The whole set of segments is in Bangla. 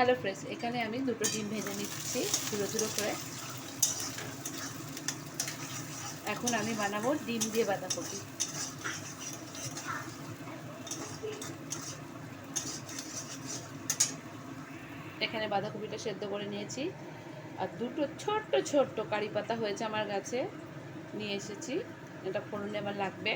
হ্যালো ফ্রেন্ডস এখানে আমি দুটো ডিম ভেজে নিচ্ছি ঝুড়ো ঝুড়ো করে। এখন আমি বানাবো ডিম দিয়ে বাঁধাকপি। এখানে বাঁধাকপিটা সেদ্ধ করে নিয়েছি। আর দুটো ছোট্ট ছোট্ট কারি পাতা হয়েছে আমার গাছে নিয়ে এসেছি। এটা ফোড়নে আমার লাগবে।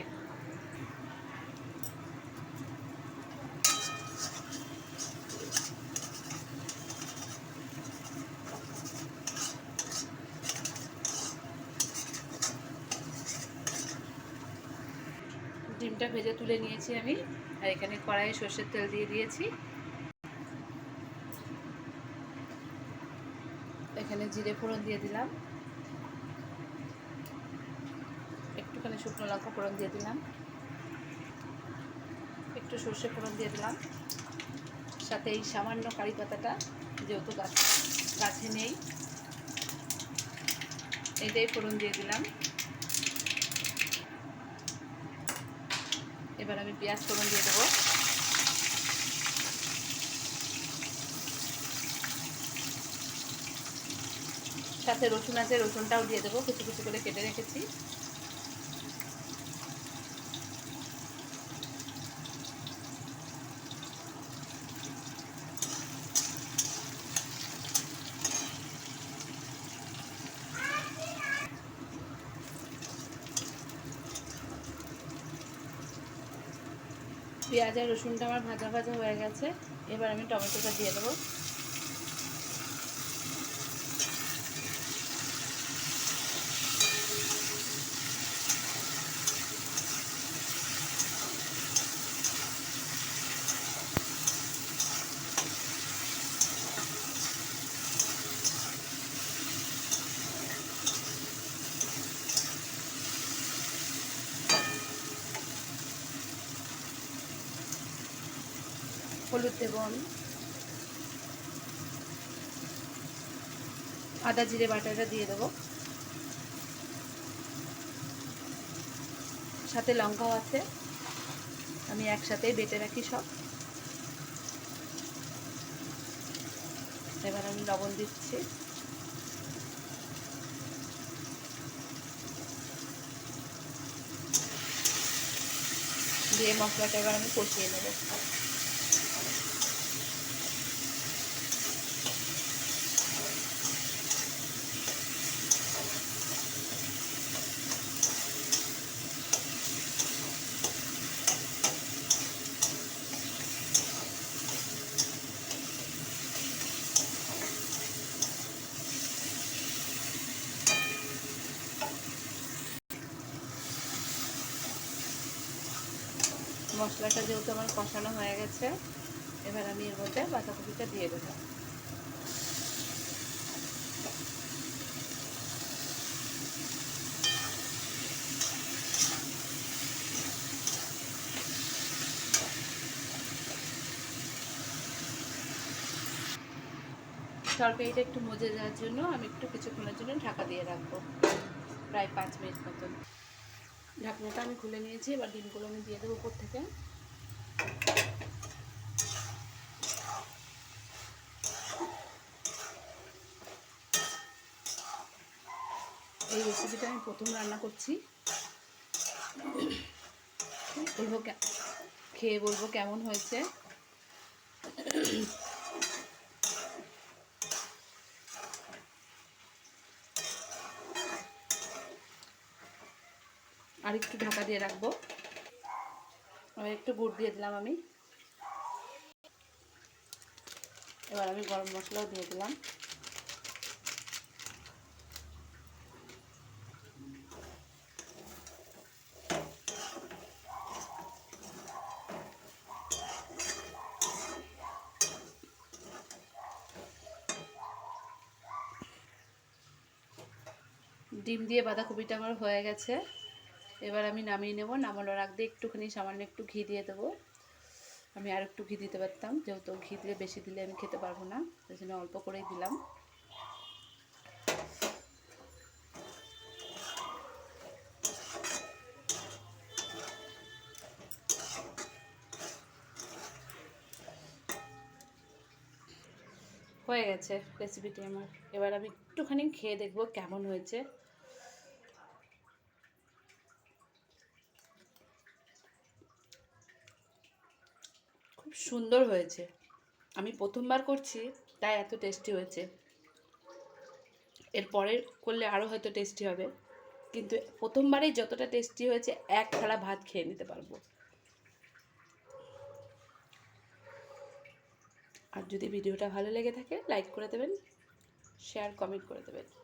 ডিমটা ভেজে তুলে নিয়েছি আমি। আর এখানে কড়াইয়ে সর্ষের তেল দিয়ে দিয়েছি। এখানে জিরে ফোড়ন দিয়ে দিলাম। একটুখানি শুকনো লঙ্কা ফোড়ন দিয়ে দিলাম। একটু সর্ষে ফোড়ন দিয়ে দিলাম। সাথে এই সামান্য কারি পাতাটা, যেহেতু গাছ গাছে নেই এটাই ফোড়ন দিয়ে দিলাম। এবার আমি পেঁয়াজ ফোড়ন দিয়ে দেবো। সাথে রসুন আছে, রসুনটাও দিয়ে দেবো কিছু কিছু করে কেটে রেখেছি। পেঁয়াজ আর রসুনটা আমার ভাজা ভাজা হয়ে গেছে। এবার আমি টমেটোটা দিয়ে দেবো। হলুদ দেবো আমি আদা জিরে বাটাটা দিয়ে দেবো। সাথে লঙ্কাও আছে। আমি একসাথেই বেটে রাখি সব। এবার আমি লবণ দিচ্ছি। দিয়ে মশলাটা এবার আমি কষিয়ে নেব। মশলাটা যেহেতু আমার কষানো হয়ে গেছে, এবার আমি এর মধ্যে বাঁধাকপিটা দিয়ে দেবো। তরকারিটা একটু মজে যাওয়ার জন্য আমি একটু কিছুক্ষণের জন্য ঢাকা দিয়ে রাখব, প্রায় পাঁচ মিনিট মতন। ঢাকনাটা আমি খুলে নিয়েছি, এবার ডিমগুলো আমি দিয়ে দেবো উপর থেকে। এই রেসিপিটা আমি প্রথম রান্না করছি। বলব খেয়ে বলব কেমন হয়েছে। আর একটু ঢাকা দিয়ে রাখব। একটু গুড় দিয়ে দিলাম আমি। এবার আমি গরম মশলাও দিয়ে দিলাম। ডিম দিয়ে বাঁধাকপিটা আমার হয়ে গেছে। এবার আমি নামিয়ে নেব। নামানোর আগ দিয়ে একটুখানি সামান্য একটু ঘি দিয়ে দেবো। আমি আর একটু ঘি দিতে পারতাম, যেহেতু ঘি দিলে বেশি দিলে আমি খেতে পারব না, সেই জন্য অল্প করেই দিলাম। হয়ে গেছে রেসিপিটি আমার। এবার আমি একটুখানি খেয়ে দেখব কেমন হয়েছে। সুন্দর হয়েছে। আমি প্রথমবার করছি, তাই এত টেস্টি হয়েছে। এরপরে করলে আরও হয়তো টেস্টি হবে। কিন্তু প্রথমবারেই যতটা টেস্টি হয়েছে, এক থালা ভাত খেয়ে নিতে পারব। আর যদি ভিডিওটা ভালো লেগে থাকে লাইক করে দেবেন শেয়ার কমেন্ট করে দেবেন।